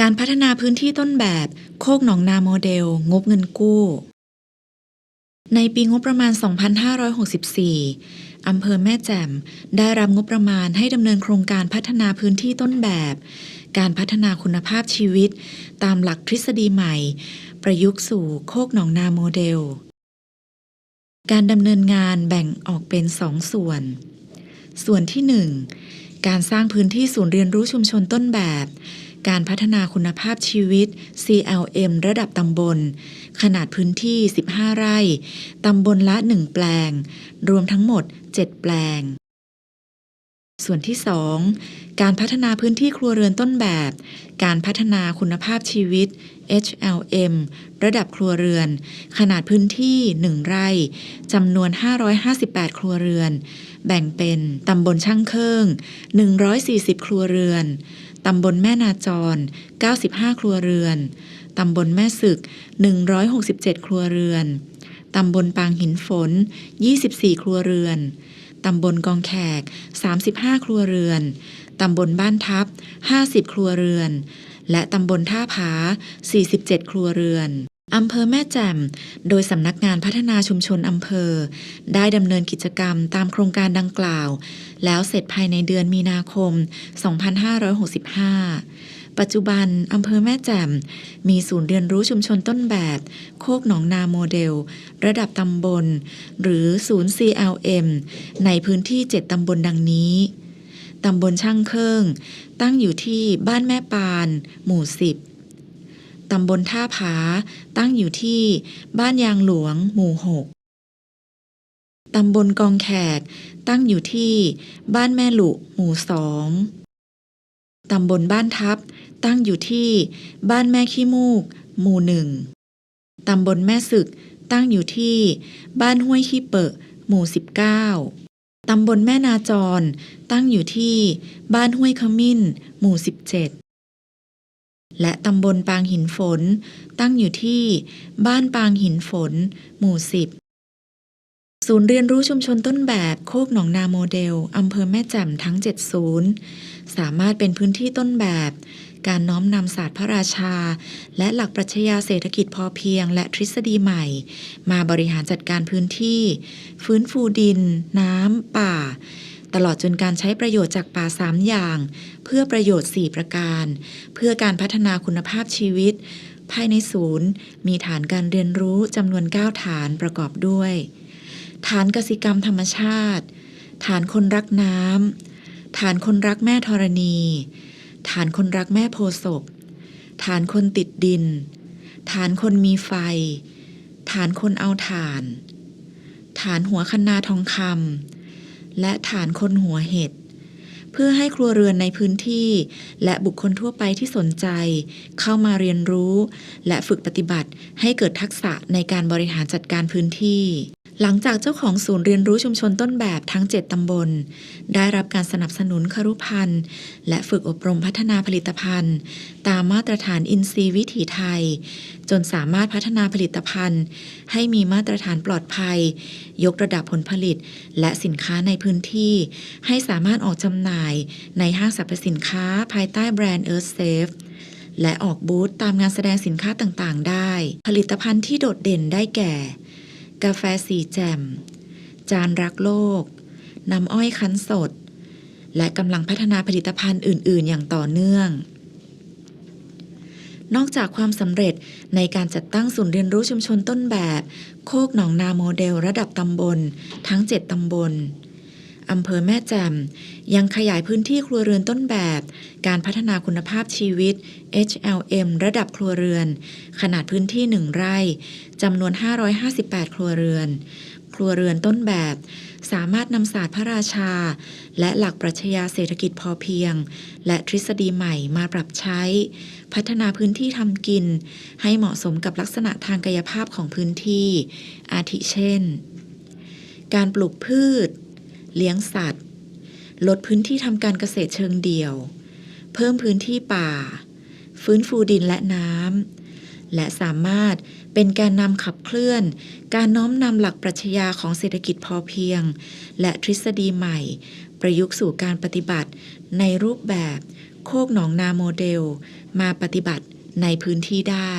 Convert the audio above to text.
การพัฒนาพื้นที่ต้นแบบ โคกหนองนาโมเดล งบเงินกู้ ในปีงบประมาณ 2564 อำเภอแม่แจ่ม ได้รับงบประมาณให้ดำเนินโครงการพัฒนาพื้นที่ต้นแบบ การพัฒนาคุณภาพชีวิต ตามหลักทฤษฎีใหม่ ประยุกต์สู่โคกหนองนาโมเดล การดำเนินงานแบ่งออกเป็นสองส่วน ส่วนที่ 1 การสร้างพื้นที่ศูนย์เรียนรู้ชุมชนต้นแบบ การพัฒนาคุณภาพชีวิต CLM ระดับตำบล ขนาดพื้นที่ 15 ไร่ ตำบลละ 1 แปลง รวมทั้งหมด 7 แปลง ส่วนที่ 2 การพัฒนาพื้นที่ครัวเรือนต้นแบบ การพัฒนาคุณภาพชีวิต HLM ระดับครัวเรือน ขนาดพื้นที่ 1 ไร่จำนวน 558 ครัวเรือน แบ่งเป็น ตำบลช่างเครื่อง140 ครัวเรือน ตำบลแม่นาจร 95 ครัวเรือน ตำบลแม่ศึก 167 ครัวเรือน ตำบลปางหินฝน 24 ครัวเรือน ตำบลกองแขก 35 ครัวเรือน ตำบลบ้านทับ 50 ครัวเรือน และตำบลท่าผา 47 ครัวเรือน อำเภอแม่แจ่ม โดยสำนักงานพัฒนาชุมชนอำเภอ ได้ดำเนินกิจกรรมตามโครงการดังกล่าว แล้วเสร็จภายในเดือนมีนาคม 2565 ปัจจุบันอำเภอแม่แจ่ม มีศูนย์เรียนรู้ชุมชนต้นแบบ โคกหนองนาโมเดล ระดับตำบล หรือศูนย์ CLM ในพื้นที่ 7 ตำบลดังนี้ตำบลช่างเครื่อง ตั้งอยู่ที่บ้านแม่ปาน หมู่ 10 ตำบลท่าผา ตั้งอยู่ที่บ้านยางหลวง หมู่ 6 ตำบลกองแขก ตั้งอยู่ที่บ้านแม่หลุ หมู่สองตำบลบ้านทับ ตั้งอยู่ที่บ้านแม่ขี้มูก หมู่หนึ่งตำบลแม่สึก ตั้งอยู่ที่บ้านห้วยขี้เปะ หมู่ 19 ตำบลแม่นาจร ตั้งอยู่ที่บ้านห้วยขมิ้น หมู่ 17 และตำบลปางหินฝน ตั้งอยู่ที่บ้านปางหินฝน หมู่ 10 ศูนย์เรียนรู้ชุมชนต้นแบบโคกหนองนาโมเดลอำเภอแม่แจ่มทั้ง 7 ศูนย์ สามารถเป็นพื้นที่ต้นแบบ การน้อมนำศาสตร์พระราชา และหลักปรัชญาเศรษฐกิจพอเพียง และทฤษฎีใหม่ มาบริหารจัดการพื้นที่ ฟื้นฟูดิน น้ำ ป่า ตลอดจนการใช้ประโยชน์จากป่า 3 อย่าง เพื่อประโยชน์ 4 ประการ เพื่อการพัฒนาคุณภาพชีวิต ภายในศูนย์ มีฐานการเรียนรู้จำนวน 9 ฐานประกอบด้วย ฐานกสิกรรมธรรมชาติ ฐานคนรักน้ำฐานคนรักแม่ธรณี ฐานคนรักแม่โพศพฐานคนติดดิน ฐานคนมีไฟ ฐานคนเอาถ่าน ฐานหัวคันนาทองคำ และฐานคนหัวเห็ด เพื่อให้ครัวเรือนในพื้นที่ และบุคคลทั่วไปที่สนใจ เข้ามาเรียนรู้ และฝึกปฏิบัติให้เกิดทักษะในการบริหารจัดการพื้นที่ หลังจากเจ้าของศูนย์เรียนรู้ชุมชนต้นแบบทั้ง 7 ตำบล ได้รับการสนับสนุนครุพันธ์และฝึกอบรมพัฒนาผลิตภัณฑ์ ตามมาตรฐานอินทรีย์วิถีไทย จนสามารถพัฒนาผลิตภัณฑ์ ให้มีมาตรฐานปลอดภัย ยกระดับผลผลิต และสินค้าในพื้นที่ ให้สามารถออกจำหน่ายในห้างสรรพสินค้าภายใต้แบรนด์ Earth Safe และออกบูธตามงานแสดงสินค้าต่างๆ ได้ ผลิตภัณฑ์ที่โดดเด่นได้แก่ กาแฟสีแจ่ม จานรักโลก น้ำอ้อยคั้นสด และกำลังพัฒนาผลิตภัณฑ์อื่น ๆ อย่างต่อเนื่อง นอกจากความสำเร็จในการจัดตั้งศูนย์เรียนรู้ชุมชนต้นแบบ โคกหนองนาโมเดลระดับตำบล ทั้ง 7 ตำบล อำเภอแม่แจ่มยังขยายพื้นที่ครัวเรือนต้นแบบ การพัฒนาคุณภาพชีวิต HLM ระดับครัวเรือน ขนาดพื้นที่ 1 ไร่จำนวน 558 ครัวเรือน ครัวเรือนต้นแบบ สามารถนำศาสตร์พระราชา และหลักปรัชญาเศรษฐกิจพอเพียง และทฤษฎีใหม่มาปรับใช้ พัฒนาพื้นที่ทำกิน ให้เหมาะสมกับลักษณะทางกายภาพของพื้นที่ อาทิเช่น การปลูกพืช เลี้ยงสัตว์ ลดพื้นที่ทำการเกษตรเชิงเดี่ยว เพิ่มพื้นที่ป่า ฟื้นฟูดินและน้ำ และสามารถเป็นแกนนำขับเคลื่อน การน้อมนำหลักปรัชญาของเศรษฐกิจพอเพียง และทฤษฎีใหม่ ประยุกต์สู่การปฏิบัติ ในรูปแบบ โคกหนองนาโมเดล มาปฏิบัติในพื้นที่ได้